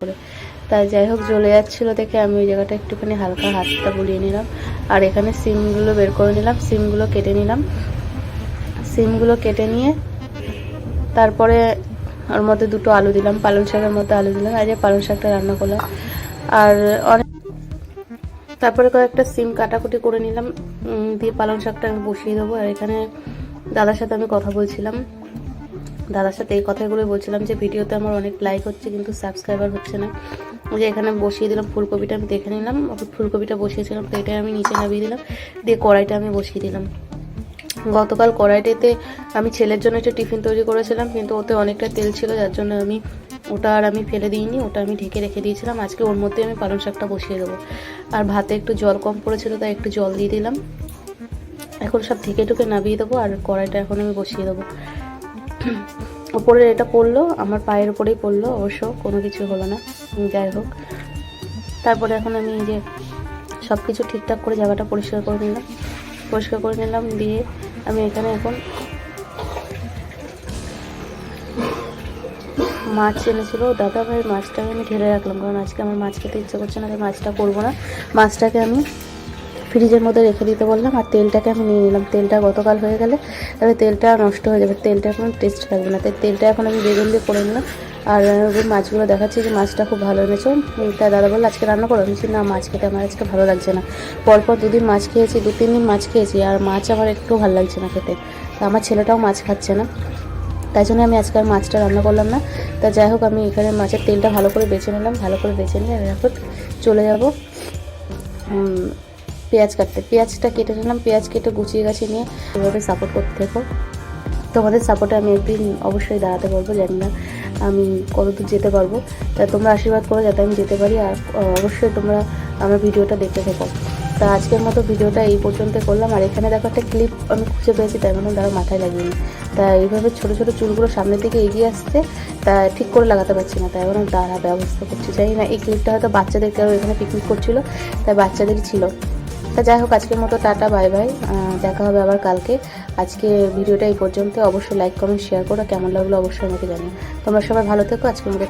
করে। তাই যাই হোক, জ্বলে যাচ্ছিল দেখে আমি ওই জায়গাটা একটুখানি হালকা হাতটা বুলিয়ে নিলাম। আর এখানে সিমগুলো বের করে নিলাম, সিমগুলো কেটে নিলাম। সিমগুলো কেটে নিয়ে তারপরে ওর মধ্যে দুটো আলু দিলাম, পালং শাকের মধ্যে আলু দিলাম আর যে পালং শাকটা রান্না করলাম। আর অনেক তারপরে কয়েকটা সিম কাটাকুটি করে নিলাম। দিয়ে পালং শাকটা আমি বসিয়ে দেবো। আর এখানে দাদার সাথে আমি কথা বলছিলাম। দাদার সাথে এই কথাগুলো বলছিলাম যে ভিডিওতে আমার অনেক লাইক হচ্ছে, কিন্তু সাবস্ক্রাইবার হচ্ছে না। যে এখানে বসিয়ে দিলাম, ফুলকপিটা আমি দেখে নিলাম। ফুলকপিটা বসিয়েছিলাম প্লেটে আমি নিচে নামিয়ে দিলাম। দিয়ে কড়াইটা আমি বসিয়ে দিলাম। গতকাল কড়াইটিতে আমি ছেলের জন্য একটা টিফিন তৈরি করেছিলাম, কিন্তু ওতে অনেকটা তেল ছিল, যার জন্য আমি ওটা আর আমি ফেলে দিইনি, ওটা আমি ঢেকে রেখে দিয়েছিলাম। আজকে ওর মধ্যে আমি পালং শাকটা বসিয়ে দেবো। আর ভাতে একটু জল কম পড়েছিল, তাই একটু জল দিয়ে দিলাম। এখন সব ঢেকে ঢুকে নামিয়ে দেবো, আর কড়াইটা এখন আমি বসিয়ে দেবো। ওপরে এটা পড়ল, আমার পায়ের উপরেই পড়ল, অবশ্য কোনো কিছু হলো না। যাই হোক। তারপরে এখন আমি যে সব কিছু ঠিকঠাক করে জায়গাটা পরিষ্কার করে নিলাম। পরিষ্কার করে নিলাম, দিয়ে আমি এখানে এখন মাছ এনেছিল। দাদা ভাই, মাছটাকে আমি ঢেলে রাখলাম, কারণ আজকে আমার মাছ খেতে ইচ্ছে করছে না, তাই মাছটা করব না। মাছটাকে আমি ফ্রিজের মধ্যে রেখে দিতে বললাম, আর তেলটাকে আমি নিয়ে নিলাম। তেলটা গতকাল হয়ে গেলে তাহলে তেলটা নষ্ট হয়ে যাবে, তেলটা কোনো টেস্ট থাকবে না। তাই তেলটা এখন আমি বেগুন দিয়ে করে নিলাম। আর মাছগুলো দেখাচ্ছি যে মাছটা খুব ভালো এনেছো। তা দাদা বলল, আজকে রান্না করো? আমি না, মাছ খেতে আমার আজকে ভালো লাগছে না। পরপর দুদিন মাছ খেয়েছি, দু, তিন দিন মাছ খেয়েছি, আর মাছ আমার একটু ভালো লাগছে না খেতে। তা আমার ছেলেটাও মাছ খাচ্ছে না। তাই জন্য আমি আজকে আর মাছটা রান্না করলাম না। তা যাই হোক, আমি এখানে মাছের তেলটা ভালো করে বেছে নিলাম, ভালো করে বেছে নিয়ে এখন চলে যাব। পেঁয়াজ কাটতে। পেঁয়াজটা কেটে নিলাম, পেঁয়াজ কেটে গুছিয়ে গাছিয়ে নিয়ে এভাবে সাপোর্ট করতে থেকো। তোমাদের সাপোর্টে আমি একদিন অবশ্যই দাঁড়াতে পারব, জানি না আমি কতদূর যেতে পারব। তা তোমরা আশীর্বাদ করো যাতে আমি যেতে পারি আর অবশ্যই তোমরা আমার ভিডিওটা দেখতে থেকো। তা আজকের মতো ভিডিওটা এই পর্যন্ত করলাম। আর এখানে দেখো একটা ক্লিপ আমি খুঁজে পেয়েছি তাই মানে দ্বারা মাথায় লাগিয়ে তা এইভাবে ছোটো ছোটো চুলগুলো সামনের দিকে এগিয়ে আসছে, তা ঠিক করে লাগাতে পারছি না। তাই এখন দাঁড়া ব্যবস্থা করছি। জানি না, এই ক্লিপটা হয়তো বাচ্চাদের কেউ এখানে পিকনিক করছিল তাই বাচ্চাদেরই ছিল। তা যাই হোক, আজকের মতো টাটা, বাই বাই। দেখা হবে আবার কালকে। আজকে ভিডিওটা এই পর্যন্ত। অবশ্যই লাইক কমেন্ট শেয়ার করো। কেমন লাগল অবশ্যই আমাকে জানিও। তোমরা সবাই ভালো থেকো। আজকের মতো